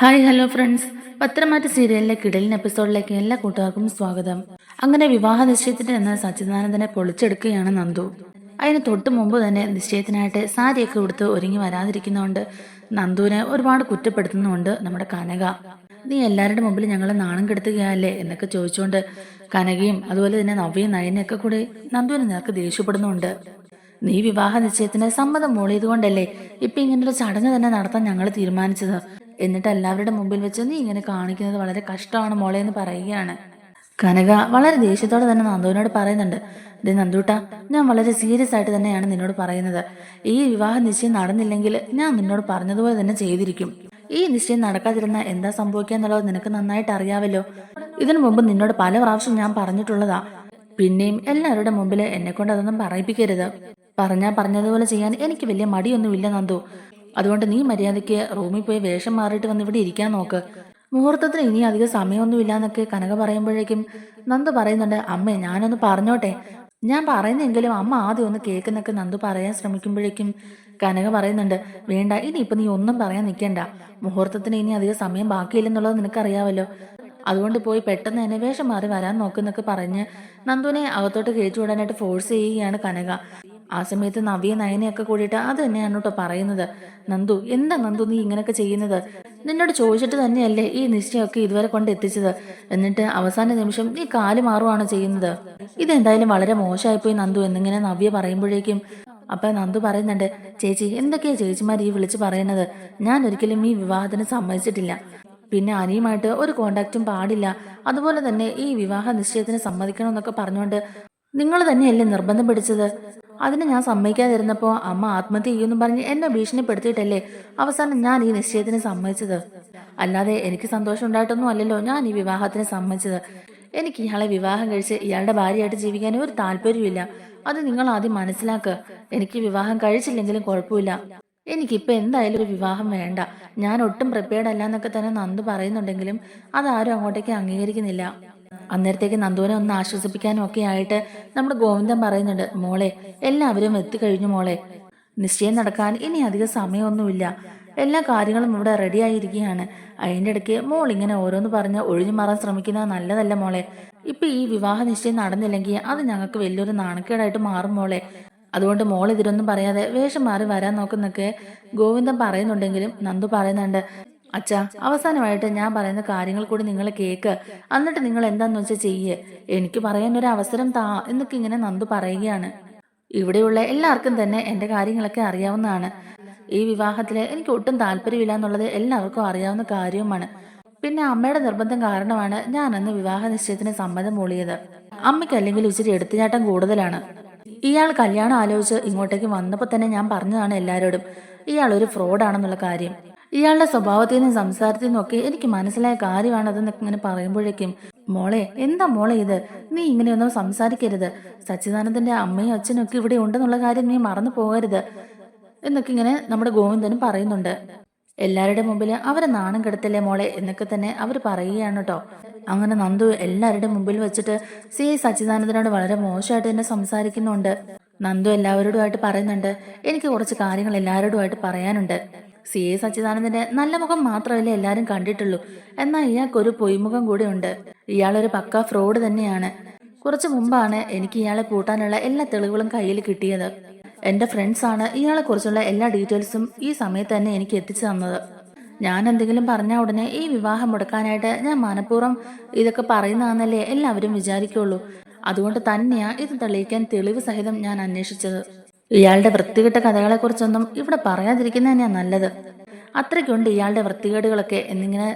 Hi hello friends. പത്രമാറ്റ് സീരിയലിലെ കിടലിൻ എപ്പിസോഡിലേക്ക് എല്ലാ കൂട്ടുകാർക്കും സ്വാഗതം. അങ്ങനെ വിവാഹ നിശ്ചയത്തിന് എന്ന സച്ചിദാനന്ദനെ പൊളിച്ചെടുക്കുകയാണ് നന്ദു. അതിന് തൊട്ട് മുമ്പ് തന്നെ നിശ്ചയത്തിനായിട്ട് സാരിയൊക്കെ ഉടുത്ത് ഒരുങ്ങി വരാതിരിക്കുന്നതുകൊണ്ട് നന്ദുവിനെ ഒരുപാട് കുറ്റപ്പെടുത്തുന്നുണ്ട് നമ്മുടെ കനക. നീ എല്ലാവരുടെ മുമ്പിൽ ഞങ്ങളെ നാണം കെടുത്തുകയല്ലേ? എന്നൊക്കെ ചോദിച്ചുകൊണ്ട് കനകയും അതുപോലെ തന്നെ നവ്യയും നയനയൊക്കെ കൂടി നന്ദുവിന് നേർക്ക് ദേഷ്യപ്പെടുന്നുണ്ട്. നീ വിവാഹ നിശ്ചയത്തിന് സമ്മതം മൂളിയതുകൊണ്ടല്ലേ ഇപ്പൊ ഇങ്ങനൊരു ചടങ്ങ് തന്നെ നടത്താൻ ഞങ്ങൾ തീരുമാനിച്ചത്? എന്നിട്ട് എല്ലാവരുടെ മുമ്പിൽ വെച്ച് നീ ഇങ്ങനെ കാണിക്കുന്നത് വളരെ കഷ്ടമാണ് മോളെ എന്ന് പറയുകയാണ്. കനക വളരെ ദേഷ്യത്തോടെ തന്നെ നന്ദുവിനോട് പറയുന്നുണ്ട് ദേ നന്ദൂട്ട ഞാൻ വളരെ സീരിയസ് ആയിട്ട് തന്നെയാണ് നിന്നോട് പറയുന്നത്. ഈ വിവാഹ നിശ്ചയം നടന്നില്ലെങ്കിൽ ഞാൻ നിന്നോട് പറഞ്ഞതുപോലെ തന്നെ ചെയ്തിരിക്കും. ഈ നിശ്ചയം നടക്കാതിരുന്ന എന്താ സംഭവിക്കുക എന്നുള്ളത് നിനക്ക് നന്നായിട്ട് അറിയാവല്ലോ. ഇതിനു മുമ്പ് നിന്നോട് പല പ്രാവശ്യം ഞാൻ പറഞ്ഞിട്ടുള്ളതാ. പിന്നെയും എല്ലാവരുടെ മുമ്പിൽ എന്നെ കൊണ്ട് അതൊന്നും പറയിപ്പിക്കരുത്. പറഞ്ഞാ പറഞ്ഞതുപോലെ ചെയ്യാൻ എനിക്ക് വലിയ മടിയൊന്നുമില്ല നന്ദു. അതുകൊണ്ട് നീ മര്യാദയ്ക്ക് റൂമിൽ പോയി വേഷം മാറിയിട്ട് വന്ന് ഇവിടെ ഇരിക്കാൻ നോക്ക്. മുഹൂർത്തത്തിന് ഇനി അധികം സമയമൊന്നുമില്ല എന്നൊക്കെ കനക പറയുമ്പോഴേക്കും നന്ദു പറയുന്നുണ്ട് അമ്മേ ഞാനൊന്ന് പറഞ്ഞോട്ടെ? ഞാൻ പറയുന്നെങ്കിലും അമ്മ ആദ്യം ഒന്ന് കേൾക്കുന്നൊക്കെ നന്ദു പറയാൻ ശ്രമിക്കുമ്പോഴേക്കും കനക പറയുന്നുണ്ട് വേണ്ട ഇനി ഇപ്പൊ നീ ഒന്നും പറയാൻ നിൽക്കണ്ട. മുഹൂർത്തത്തിന് ഇനി അധികം സമയം ബാക്കിയില്ലെന്നുള്ളത് നിനക്കറിയാമല്ലോ അതുകൊണ്ട് പോയി പെട്ടെന്ന് തന്നെ വേഷം മാറി വരാൻ നോക്കുന്നൊക്കെ പറഞ്ഞ് നന്ദുവിനെ അകത്തോട്ട് കയറ്റി വിടാനായിട്ട് ഫോഴ്സ് ചെയ്യുകയാണ് കനക. ആ സമയത്ത് നവ്യ നയനയൊക്കെ കൂടിയിട്ട് അത് തന്നെയാണ് കേട്ടോ പറയുന്നത്. നന്ദു എന്താ നന്ദു നീ ഇങ്ങനെയൊക്കെ ചെയ്യുന്നത്? നിന്നോട് ചോദിച്ചിട്ട് തന്നെയല്ലേ ഈ നിശ്ചയമൊക്കെ ഇതുവരെ കൊണ്ട് എത്തിച്ചത്? എന്നിട്ട് അവസാന നിമിഷം നീ കാൽ മാറുവാണ് ചെയ്യുന്നത്. ഇതെന്തായാലും വളരെ മോശമായിപ്പോയി നന്ദു എന്നിങ്ങനെ നവ്യ പറയുമ്പോഴേക്കും. അപ്പൊ നന്ദു പറയുന്നുണ്ട് ചേച്ചി എന്തൊക്കെയാ ചേച്ചിമാർ ഈ വിളിച്ച് പറയുന്നത്? ഞാൻ ഒരിക്കലും ഈ വിവാഹത്തിന് സമ്മതിച്ചിട്ടില്ല. പിന്നെ അനിയുമായിട്ട് ഒരു കോണ്ടാക്റ്റും പാടില്ല. അതുപോലെ തന്നെ ഈ വിവാഹ നിശ്ചയത്തിന് സമ്മതിക്കണമെന്നൊക്കെ പറഞ്ഞുകൊണ്ട് നിങ്ങൾ തന്നെയല്ലേ നിർബന്ധം പിടിച്ചത്? അതിന് ഞാൻ സമ്മതിക്കാതിരുന്നപ്പോൾ അമ്മ ആത്മഹത്യ ചെയ്യുമെന്ന് പറഞ്ഞ് എന്നെ ഭീഷണിപ്പെടുത്തിയിട്ടല്ലേ അവസാനം ഞാൻ ഈ നിശ്ചയത്തിന് സമ്മതിച്ചത്? അല്ലാതെ എനിക്ക് സന്തോഷം ഉണ്ടായിട്ടൊന്നും അല്ലല്ലോ ഞാൻ ഈ വിവാഹത്തിന് സമ്മതിച്ചത്. എനിക്ക് ഇയാളെ വിവാഹം കഴിച്ച് ഇയാളുടെ ഭാര്യയായിട്ട് ജീവിക്കാൻ ഒരു താല്പര്യമില്ല അത് നിങ്ങൾ ആദ്യം മനസ്സിലാക്കുക എനിക്ക് വിവാഹം കഴിച്ചില്ലെങ്കിലും കുഴപ്പമില്ല. എനിക്കിപ്പോൾ എന്തായാലും ഒരു വിവാഹം വേണ്ട. ഞാൻ ഒട്ടും പ്രിപ്പയർഡ് അല്ല എന്നൊക്കെ തന്നെ നന്ദു പറയുന്നുണ്ടെങ്കിലും അതാരും അങ്ങോട്ടേക്ക് അംഗീകരിക്കുന്നില്ല. അന്നേരത്തേക്ക് നന്ദുവിനെ ഒന്ന് ആശ്വസിപ്പിക്കാനും ഒക്കെ ആയിട്ട് നമ്മുടെ ഗോവിന്ദൻ പറയുന്നുണ്ട് മോളെ എല്ലാവരും എത്തിക്കഴിഞ്ഞു മോളെ. നിശ്ചയം നടക്കാൻ ഇനി അധികം സമയമൊന്നുമില്ല. എല്ലാ കാര്യങ്ങളും ഇവിടെ റെഡി ആയിരിക്കുകയാണ്. അതിന്റെ ഇടയ്ക്ക് മോൾ ഇങ്ങനെ ഓരോന്ന് പറഞ്ഞ് ഒഴിഞ്ഞു മാറാൻ ശ്രമിക്കുന്നത് നല്ലതല്ല മോളെ. ഇപ്പൊ ഈ വിവാഹ നിശ്ചയം നടന്നില്ലെങ്കിൽ അത് ഞങ്ങൾക്ക് വലിയൊരു നാണക്കേടായിട്ട് മാറും മോളെ. അതുകൊണ്ട് മോൾ ഇതിലൊന്നും പറയാതെ വേഷം മാറി വരാൻ നോക്കുന്നൊക്കെ ഗോവിന്ദൻ പറയുന്നുണ്ടെങ്കിലും നന്ദു പറയുന്നുണ്ട് അച്ഛ അവസാനമായിട്ട് ഞാൻ പറയുന്ന കാര്യങ്ങൾ കൂടി നിങ്ങൾ കേക്ക്. എന്നിട്ട് നിങ്ങൾ എന്താന്ന് വെച്ചാൽ ചെയ്യേ. എനിക്ക് പറയാൻ ഒരു അവസരം താ എന്നൊക്കെ ഇങ്ങനെ നന്ദു പറയുകയാണ്. ഇവിടെയുള്ള എല്ലാവർക്കും തന്നെ എന്റെ കാര്യങ്ങളൊക്കെ അറിയാവുന്നതാണ്. ഈ വിവാഹത്തിൽ എനിക്ക് ഒട്ടും താല്പര്യമില്ല എന്നുള്ളത് എല്ലാവർക്കും അറിയാവുന്ന കാര്യവുമാണ്. പിന്നെ അമ്മയുടെ നിർബന്ധം കാരണമാണ് ഞാൻ അന്ന് വിവാഹ നിശ്ചയത്തിന് സമ്മതം മൂളിയത്. അമ്മയ്ക്ക് അല്ലെങ്കിൽ ഇച്ചിരി എടുത്തുചാട്ടം കൂടുതലാണ്. ഇയാൾ കല്യാണം ആലോചിച്ച് ഇങ്ങോട്ടേക്ക് വന്നപ്പോൾ തന്നെ ഞാൻ പറഞ്ഞതാണ് എല്ലാവരോടും ഇയാൾ ഒരു ഫ്രോഡാണെന്നുള്ള കാര്യം. ഇയാളുടെ സ്വഭാവത്തിൽ നിന്നും സംസാരത്തിൽ നിന്നൊക്കെ എനിക്ക് മനസ്സിലായ കാര്യമാണ് അതെന്നൊക്കെ ഇങ്ങനെ പറയുമ്പോഴേക്കും മോളെ എന്താ മോളെ ഇത്? നീ ഇങ്ങനെയൊന്നും സംസാരിക്കരുത്. സച്ചിദാനന്ദന്റെ അമ്മയും അച്ഛനും ഒക്കെ ഇവിടെ ഉണ്ടെന്നുള്ള കാര്യം നീ മറന്നു പോകരുത് എന്നൊക്കെ ഇങ്ങനെ നമ്മുടെ ഗോവിന്ദനും പറയുന്നുണ്ട്. എല്ലാവരുടെ മുമ്പിൽ അവരെ നാണം കെടുത്തല്ലേ മോളെ? എന്നൊക്കെ തന്നെ അവർ പറയുകയാണ് കേട്ടോ അങ്ങനെ നന്ദു എല്ലാവരുടെ മുമ്പിൽ വെച്ചിട്ട് സി. സച്ചിദാനന്ദനോട് വളരെ മോശമായിട്ട് തന്നെ സംസാരിക്കുന്നുണ്ട്. നന്ദു എല്ലാവരോടുമായിട്ട് പറയുന്നുണ്ട്. എനിക്ക് കുറച്ച് കാര്യങ്ങൾ എല്ലാവരോടുമായിട്ട് പറയാനുണ്ട്. സി എ സച്ചിദാനന്ദന്റെ നല്ല മുഖം മാത്രമല്ലേ എല്ലാവരും കണ്ടിട്ടുള്ളൂ. എന്നാൽ ഇയാൾക്കൊരു പൊയ്മുഖം കൂടെ ഉണ്ട് ഇയാളൊരു പക്ക ഫ്രോഡ് തന്നെയാണ്. കുറച്ചു മുമ്പാണ് എനിക്ക് ഇയാളെ പൂട്ടാനുള്ള എല്ലാ തെളിവുകളും കയ്യിൽ കിട്ടിയത്. എന്റെ ഫ്രണ്ട്സാണ് ഇയാളെ കുറിച്ചുള്ള എല്ലാ ഡീറ്റെയിൽസും ഈ സമയത്ത് തന്നെ എനിക്ക് എത്തിച്ചു തന്നത്. ഞാൻ എന്തെങ്കിലും പറഞ്ഞ ഉടനെ ഈ വിവാഹം മുടക്കാനായിട്ട് ഞാൻ മനഃപൂർവം ഇതൊക്കെ പറയുന്നതാണെന്നല്ലേ എല്ലാവരും വിചാരിക്കുള്ളൂ. അതുകൊണ്ട് തന്നെയാ ഇത് തെളിയിക്കാൻ തെളിവ് സഹിതം ഞാൻ അന്വേഷിച്ചത്. ഇയാളുടെ വൃത്തികെട്ട കഥകളെക്കുറിച്ചൊന്നും ഇവിടെ പറയാതിരിക്കുന്നത് തന്നെയാ നല്ലത്. അത്രയ്ക്കുണ്ട് ഇയാളുടെ വൃത്തികേടുകളൊക്കെ എന്നിങ്ങനെ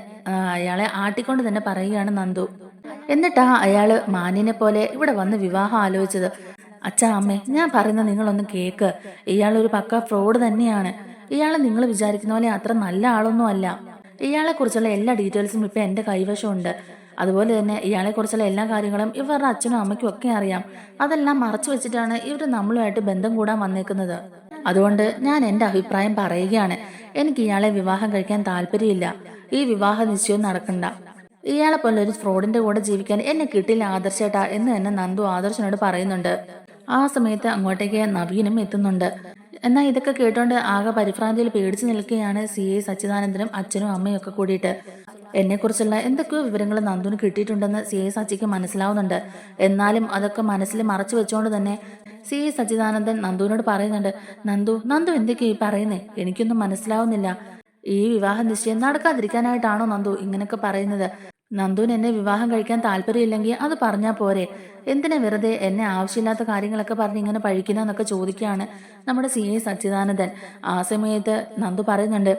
അയാളെ ആട്ടിക്കൊണ്ട് തന്നെ പറയുകയാണ് നന്ദു. എന്നിട്ടാ അയാൾ മാന്യനെ പോലെ ഇവിടെ വന്ന് വിവാഹം ആലോചിച്ചത്. അച്ഛാ അമ്മേ ഞാൻ പറയുന്ന നിങ്ങളൊന്ന് കേക്ക്. ഇയാളൊരു പക്ക ഫ്രോഡ് തന്നെയാണ്. ഇയാളെ നിങ്ങൾ വിചാരിക്കുന്ന പോലെ അത്ര നല്ല ആളൊന്നും അല്ല. ഇയാളെ കുറിച്ചുള്ള എല്ലാ ഡീറ്റെയിൽസും ഇപ്പൊ എന്റെ കൈവശമുണ്ട്. അതുപോലെ തന്നെ ഇയാളെ കുറിച്ചുള്ള എല്ലാ കാര്യങ്ങളും ഇവരുടെ അച്ഛനും അമ്മയ്ക്കും ഒക്കെ അറിയാം. അതെല്ലാം മറച്ചു വെച്ചിട്ടാണ് ഇവർ നമ്മളുമായിട്ട് ബന്ധം കൂടാൻ വന്നേക്കുന്നത്. അതുകൊണ്ട് ഞാൻ എന്റെ അഭിപ്രായം പറയുകയാണ്. എനിക്ക് ഇയാളെ വിവാഹം കഴിക്കാൻ താല്പര്യമില്ല. ഈ വിവാഹ നിശ്ചയം നടക്കണ്ട. ഇയാളെ പോലെ ഒരു ഫ്രോഡിന്റെ കൂടെ ജീവിക്കാൻ എന്നെ കിട്ടില്ല ആദർശേട്ടാ എന്ന് തന്നെ നന്ദു ആദർശനോട് പറയുന്നുണ്ട്. ആ സമയത്ത് അങ്ങോട്ടേക്ക് നവീനും എത്തുന്നുണ്ട്. എന്നാൽ ഇതൊക്കെ കേട്ടോണ്ട് ആകെ പരിഭ്രാന്തിയിൽ പേടിച്ചു നിൽക്കുകയാണ് സി എ സച്ചിദാനന്ദനും അച്ഛനും അമ്മയും ഒക്കെ കൂടിയിട്ട്. എന്നെക്കുറിച്ചുള്ള എന്തൊക്കെയോ വിവരങ്ങൾ നന്ദുവിന് കിട്ടിയിട്ടുണ്ടെന്ന് സി എ സച്ചിക്ക് മനസ്സിലാവുന്നുണ്ട്. എന്നാലും അതൊക്കെ മനസ്സിൽ മറച്ചു വെച്ചുകൊണ്ട് തന്നെ സി എ സച്ചിദാനന്ദൻ നന്ദുവിനോട് പറയുന്നുണ്ട് നന്ദു നന്ദു എന്തൊക്കെയാ ഈ പറയുന്നേ? എനിക്കൊന്നും മനസ്സിലാവുന്നില്ല. ഈ വിവാഹ നിശ്ചയം നടക്കാതിരിക്കാനായിട്ടാണോ നന്ദു ഇങ്ങനെയൊക്കെ പറയുന്നത്? നന്ദുവിന് എന്നെ വിവാഹം കഴിക്കാൻ താല്പര്യമില്ലെങ്കിൽ അത് പറഞ്ഞാൽ പോരെ. എന്തിനാ വെറുതെ എന്നെ ആവശ്യമില്ലാത്ത കാര്യങ്ങളൊക്കെ പറഞ്ഞ് ഇങ്ങനെ പഴിക്കുന്നതെന്നൊക്കെ ചോദിക്കുകയാണ് നമ്മുടെ സി എ സച്ചിദാനന്ദൻ. ആ സമയത്ത് നന്ദു പറയുന്നുണ്ട്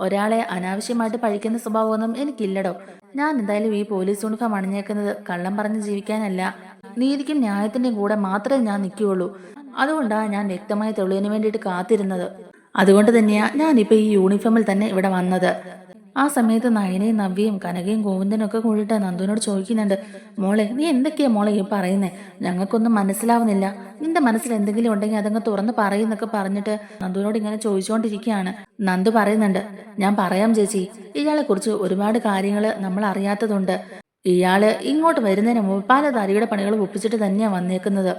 ഒരാളെ അനാവശ്യമായിട്ട് പഴിക്കുന്ന സ്വഭാവമൊന്നും എനിക്കില്ലടോ. ഞാൻ എന്തായാലും ഈ പോലീസ് യൂണിഫോം അണിഞ്ഞേക്കുന്നത് കള്ളം പറഞ്ഞ് ജീവിക്കാനല്ല. നീതിക്കും ന്യായത്തിന്റെയും കൂടെ മാത്രമേ ഞാൻ നിൽക്കുകയുള്ളൂ. അതുകൊണ്ടാണ് ഞാൻ വ്യക്തമായ തെളിവിന് വേണ്ടിയിട്ട് കാത്തിരുന്നത്. അതുകൊണ്ട് തന്നെയാ ഞാനിപ്പോ ഈ യൂണിഫോമിൽ തന്നെ ഇവിടെ വന്നത്. ആ സമയത്ത് നയനയും നവ്യയും കനകയും ഗോവിന്ദനും ഒക്കെ കൂടിയിട്ട് നന്ദുവിനോട് ചോദിക്കുന്നുണ്ട് മോളെ നീ എന്തൊക്കെയാ മോളെ ഈ പറയുന്നേ? ഞങ്ങൾക്കൊന്നും മനസ്സിലാവുന്നില്ല. നിന്റെ മനസ്സിൽ എന്തെങ്കിലും ഉണ്ടെങ്കിൽ അതങ്ങ് തുറന്ന് പറയുന്നൊക്കെ പറഞ്ഞിട്ട് നന്ദുവിനോട് ഇങ്ങനെ ചോദിച്ചുകൊണ്ടിരിക്കുകയാണ് നന്ദു പറയുന്നുണ്ട് ഞാൻ പറയാം ചേച്ചി ഇയാളെ കുറിച്ച് ഒരുപാട് കാര്യങ്ങൾ നമ്മൾ അറിയാത്തതുണ്ട്. ഇയാൾ ഇങ്ങോട്ട് വരുന്നതിന് മുമ്പ് പല തരിയുടെ പണികൾ ഒപ്പിച്ചിട്ട് തന്നെയാ വന്നേക്കുന്നത്.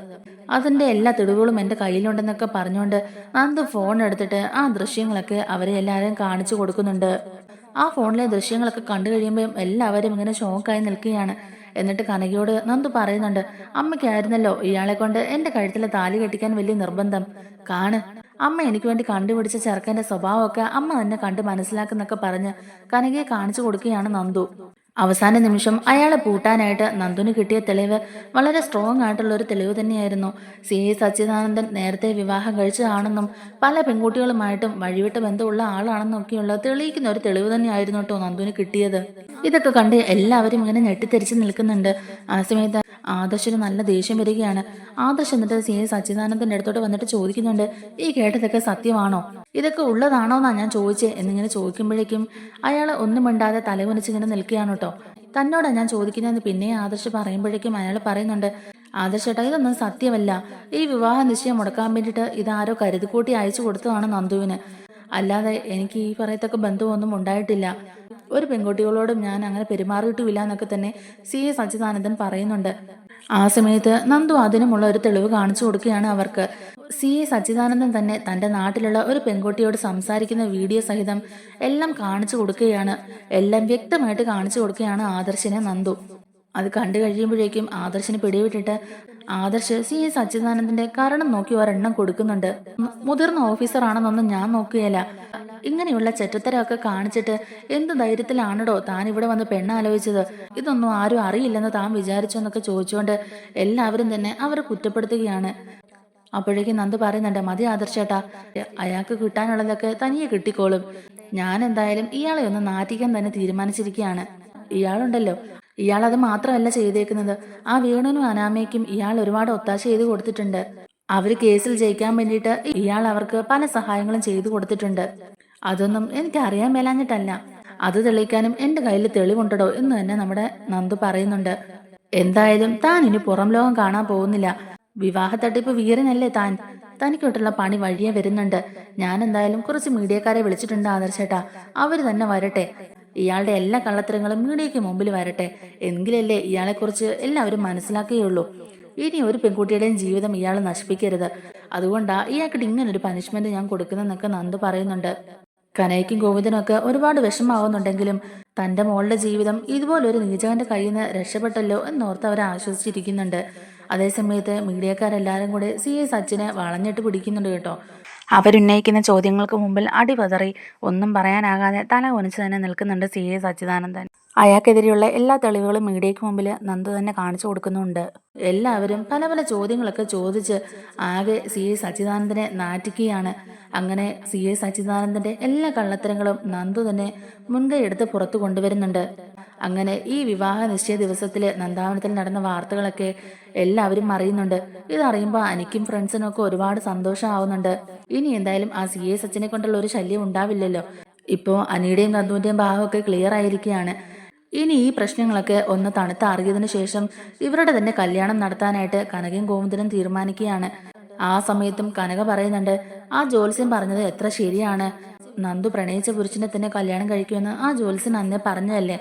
അതിന്റെ എല്ലാ തെളിവുകളും എന്റെ കയ്യിലുണ്ടെന്നൊക്കെ പറഞ്ഞുകൊണ്ട് നന്ദു ഫോൺ എടുത്തിട്ട് ആ ദൃശ്യങ്ങളൊക്കെ അവരെ എല്ലാവരും കാണിച്ചു കൊടുക്കുന്നുണ്ട്. ആ ഫോണിലെ ദൃശ്യങ്ങളൊക്കെ കണ്ടു കഴിയുമ്പോൾ എല്ലാവരും ഇങ്ങനെ ഷോക്കായി നിൽക്കുകയാണ്. എന്നിട്ട് കനകയോട് നന്ദു പറയുന്നുണ്ട് അമ്മയ്ക്കായിരുന്നല്ലോ ഇയാളെ കൊണ്ട് എന്റെ കഴുത്തിലെ താലി കെട്ടിക്കാൻ വലിയ നിർബന്ധം. കാണ്. അമ്മ എനിക്ക് വേണ്ടി കണ്ടുപിടിച്ച ചെറുക്കന്റെ സ്വഭാവമൊക്കെ അമ്മ തന്നെ കണ്ട് മനസ്സിലാക്കുന്നൊക്കെ പറഞ്ഞ് കനകയെ കാണിച്ചു കൊടുക്കുകയാണ് നന്ദു. അവസാന നിമിഷം അയാളെ പൂട്ടാനായിട്ട് നന്ദുന് കിട്ടിയ തെളിവ് വളരെ സ്ട്രോങ് ആയിട്ടുള്ള ഒരു തെളിവ് തന്നെയായിരുന്നു. സി. എ. സച്ചിദാനന്ദൻ നേരത്തെ വിവാഹം കഴിച്ചതാണെന്നും പല പെൺകുട്ടികളുമായിട്ടും വഴിവിട്ട് ബന്ധമുള്ള ആളാണെന്നും ഒക്കെയുള്ള തെളിയിക്കുന്ന ഒരു തെളിവ് തന്നെയായിരുന്നു കേട്ടോ നന്ദുന് കിട്ടിയത്. ഇതൊക്കെ കണ്ട് എല്ലാവരും ഇങ്ങനെ ഞെട്ടിത്തെരിച്ച് നിൽക്കുന്നുണ്ട്. ആ സമയത്ത് ആദർശന് നല്ല ദേഷ്യം വരികയാണ്. ആദർശ് എന്നിട്ട് സി എ സച്ചിദാനന്ദന്റെ അടുത്തോട്ട് വന്നിട്ട് ചോദിക്കുന്നുണ്ട് ഈ കേട്ടതൊക്കെ സത്യമാണോ? ഇതൊക്കെ ഉള്ളതാണോ എന്നാ ഞാൻ ചോദിച്ചേ. എന്നിങ്ങനെ ചോദിക്കുമ്പോഴേക്കും അയാൾ ഒന്നും മിണ്ടാതെ തലകുനിച്ച് ഇങ്ങനെ നിൽക്കുകയാണ് കേട്ടോ. തന്നോടാ ഞാൻ ചോദിക്കുന്നതെന്ന് പിന്നെ ആദർശ് പറയുമ്പോഴേക്കും അയാൾ പറയുന്നുണ്ട് ആദർശേട്ടാ ഇതൊന്നും സത്യമല്ല. ഈ വിവാഹ നിശ്ചയം മുടക്കാൻ വേണ്ടിയിട്ട് ഇതാരോ കരുതിക്കൂട്ടി അയച്ചു കൊടുത്തതാണ് നന്ദുവിന്. അല്ലാതെ എനിക്ക് ഈ പറയത്തക്ക ബന്ധമൊന്നും ഉണ്ടായിട്ടില്ല. ഒരു പെൺകുട്ടികളോടും ഞാൻ അങ്ങനെ പെരുമാറിയിട്ടുമില്ല എന്നൊക്കെ തന്നെ സി എ സച്ചിദാനന്ദൻ പറയുന്നുണ്ട്. ആ സമയത്ത് നന്ദു അതിനുമുള്ള ഒരു തെളിവ് കാണിച്ചു കൊടുക്കുകയാണ് അവർക്ക്. സി എ സച്ചിദാനന്ദൻ തന്നെ തന്റെ നാട്ടിലുള്ള ഒരു പെൺകുട്ടിയോട് സംസാരിക്കുന്ന വീഡിയോ സഹിതം എല്ലാം കാണിച്ചു കൊടുക്കുകയാണ്. എല്ലാം വ്യക്തമായിട്ട് കാണിച്ചു കൊടുക്കുകയാണ് ആദർശിനെ നന്ദു. അത് കണ്ടു കഴിയുമ്പോഴേക്കും ആദർശിന് പിടിവിട്ടിട്ട് ആദർശ് സി എ സച്ചിദാനന്ദന്റെ കാരണം നോക്കി ഒരെണ്ണം കൊടുക്കുന്നുണ്ട്. മുതിർന്ന ഓഫീസറാണെന്നൊന്നും ഞാൻ നോക്കുകയില്ല. ഇങ്ങനെയുള്ള ചെറ്റത്തരമൊക്കെ കാണിച്ചിട്ട് എന്ത് ധൈര്യത്തിലാണടോ താൻ ഇവിടെ വന്ന് പെണ്ണാലോചിച്ചത്? ഇതൊന്നും ആരും അറിയില്ലെന്ന് താൻ വിചാരിച്ചു എന്നൊക്കെ ചോദിച്ചുകൊണ്ട് എല്ലാവരും തന്നെ അവരെ കുറ്റപ്പെടുത്തുകയാണ്. അപ്പോഴേക്കും നന്ദ് പറയുന്നുണ്ട് മതി ആദർശേട്ടാ അയാൾക്ക് കിട്ടാനുള്ളതൊക്കെ തനിയെ കിട്ടിക്കോളും. ഞാൻ എന്തായാലും ഇയാളെ ഒന്ന് നാറ്റിക്കാൻ തന്നെ തീരുമാനിച്ചിരിക്കുകയാണ്. ഇയാളുണ്ടല്ലോ. ഇയാൾ അത് മാത്രമല്ല ചെയ്തേക്കുന്നത്. ആ വേണുവിനും അനാമയ്ക്കും ഇയാൾ ഒരുപാട് ഒത്താശ ചെയ്ത് കൊടുത്തിട്ടുണ്ട്. അവർ കേസിൽ ജയിക്കാൻ വേണ്ടിയിട്ട് ഇയാൾ അവർക്ക് പല സഹായങ്ങളും ചെയ്തു കൊടുത്തിട്ടുണ്ട്. അതൊന്നും എനിക്ക് അറിയാൻ മേലാഞ്ഞിട്ടല്ല. അത് തെളിയിക്കാനും എന്റെ കയ്യിൽ തെളിവുണ്ടടോ എന്ന് തന്നെ നമ്മുടെ നന്ദു പറയുന്നുണ്ട്. എന്തായാലും താൻ ഇനി പുറം ലോകം കാണാൻ പോകുന്നില്ല. വിവാഹ തട്ടിപ്പ് വീരനല്ലേ താൻ? തനിക്കൊട്ടുള്ള പണി വഴിയെ വരുന്നുണ്ട്. ഞാൻ എന്തായാലും കുറച്ച് മീഡിയക്കാരെ വിളിച്ചിട്ടുണ്ട് ആദർശേട്ടാ അവർ തന്നെ വരട്ടെ. ഇയാളുടെ എല്ലാ കള്ളത്തരങ്ങളും മീഡിയയ്ക്ക് മുമ്പിൽ വരട്ടെ. എങ്കിലല്ലേ ഇയാളെക്കുറിച്ച് എല്ലാവരും മനസ്സിലാക്കുകയുള്ളൂ. ഇനി ഒരു പെൺകുട്ടിയുടെയും ജീവിതം ഇയാൾ നശിപ്പിക്കരുത്. അതുകൊണ്ടാ ഇയാൾക്കിട്ട് ഇങ്ങനൊരു പനിഷ്മെന്റ് ഞാൻ കൊടുക്കുന്നതെന്നൊക്കെ നന്ദു പറയുന്നുണ്ട്. കനയ്ക്കും ഗോവിന്ദനൊക്കെ ഒരുപാട് വിഷമാവുന്നുണ്ടെങ്കിലും തന്റെ മോളുടെ ജീവിതം ഇതുപോലെ ഒരു നീചകന്റെ കയ്യിൽ നിന്ന് രക്ഷപ്പെട്ടല്ലോ എന്നോർത്ത് അവർ ആശ്വസിച്ചിരിക്കുന്നുണ്ട്. അതേസമയത്ത് മീഡിയക്കാരെല്ലാരും കൂടെ സി എ സച്ചിനെ വളഞ്ഞിട്ട് പിടിക്കുന്നുണ്ട് കേട്ടോ. അവരുന്നയിക്കുന്ന ചോദ്യങ്ങൾക്ക് മുമ്പിൽ അടിപതറി ഒന്നും പറയാനാകാതെ തല കുനിച്ച് തന്നെ നിൽക്കുന്നുണ്ട് സി എ സച്ചിദാനന്ദൻ. അയാൾക്കെതിരെയുള്ള എല്ലാ തെളിവുകളും മീഡിയയ്ക്ക് മുമ്പിൽ നന്ദു തന്നെ കാണിച്ചു കൊടുക്കുന്നുണ്ട്. എല്ലാവരും പല പല ചോദ്യങ്ങളൊക്കെ ചോദിച്ച് ആകെ സി എ സച്ചിദാനന്ദനെ നാറ്റിക്കുകയാണ്. അങ്ങനെ സി എ സച്ചിദാനന്ദന്റെ എല്ലാ കള്ളത്തരങ്ങളും നന്ദു തന്നെ മുൻകൈ എടുത്ത് പുറത്തു കൊണ്ടുവരുന്നുണ്ട്. അങ്ങനെ ഈ വിവാഹ നിശ്ചയ ദിവസത്തിൽ നന്ദാവനത്തിൽ നടന്ന വാർത്തകളൊക്കെ എല്ലാവരും അറിയുന്നുണ്ട്. ഇതറിയുമ്പോൾ എനിക്കും ഫ്രണ്ട്സിനും ഒക്കെ ഒരുപാട് സന്തോഷമാവുന്നുണ്ട്. ഇനി എന്തായാലും ആ സി എ സച്ചിനെ കൊണ്ടുള്ള ഒരു ശല്യം ഉണ്ടാവില്ലല്ലോ. ഇപ്പോൾ അനിയുടെയും നന്ദുവിന്റെയും ഭാഗമൊക്കെ ക്ലിയർ ആയിരിക്കുകയാണ്. ഇനി ഈ പ്രശ്നങ്ങളൊക്കെ ഒന്ന് തണുത്താറിയതിനു ശേഷം ഇവരുടെ തന്നെ കല്യാണം നടത്താനായിട്ട് കനകയും ഗോവിന്ദനും തീരുമാനിക്കുകയാണ്. ആ സമയത്തും കനക പറയുന്നുണ്ട് ആ ജോത്സ്യൻ പറഞ്ഞത് എത്ര ശരിയാണ്? നന്ദു പ്രണയിച്ച പുരുഷനെ തന്നെ കല്യാണം കഴിക്കുമെന്ന് ആ ജോത്സ്യൻ അന്നേ പറഞ്ഞതല്ലേ?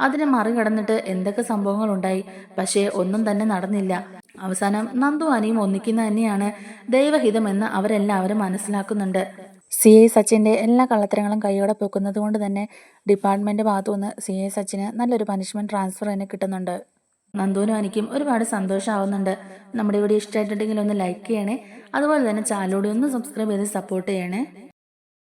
അതിനെ മറികടന്നിട്ട് എന്തൊക്കെ സംഭവങ്ങൾ ഉണ്ടായി പക്ഷേ ഒന്നും തന്നെ നടന്നില്ല. അവസാനം നന്ദു അനിയും ഒന്നിക്കുന്ന തന്നെയാണ് ദൈവഹിതമെന്ന് അവരെല്ലാവരും മനസ്സിലാക്കുന്നുണ്ട്. സി ഐ സച്ചിന്റെ എല്ലാ കള്ളത്തരങ്ങളും കൈയോടെ പൊക്കുന്നത് കൊണ്ട് തന്നെ ഡിപ്പാർട്ട്മെന്റ് ഭാഗത്തുനിന്ന് സി ഐ സച്ചിന് നല്ലൊരു പനിഷ്മെന്റ് ട്രാൻസ്ഫർ തന്നെ കിട്ടുന്നുണ്ട്. നന്ദുവിനും എനിക്കും ഒരുപാട് സന്തോഷമാവുന്നുണ്ട് നമ്മുടെ വീഡിയോ ഇഷ്ടമായിട്ടുണ്ടെങ്കിൽ ഒന്ന് ലൈക്ക് ചെയ്യണേ. അതുപോലെ തന്നെ ചാനലോടെ ഒന്ന് സബ്സ്ക്രൈബ് ചെയ്ത് സപ്പോർട്ട് ചെയ്യണേ.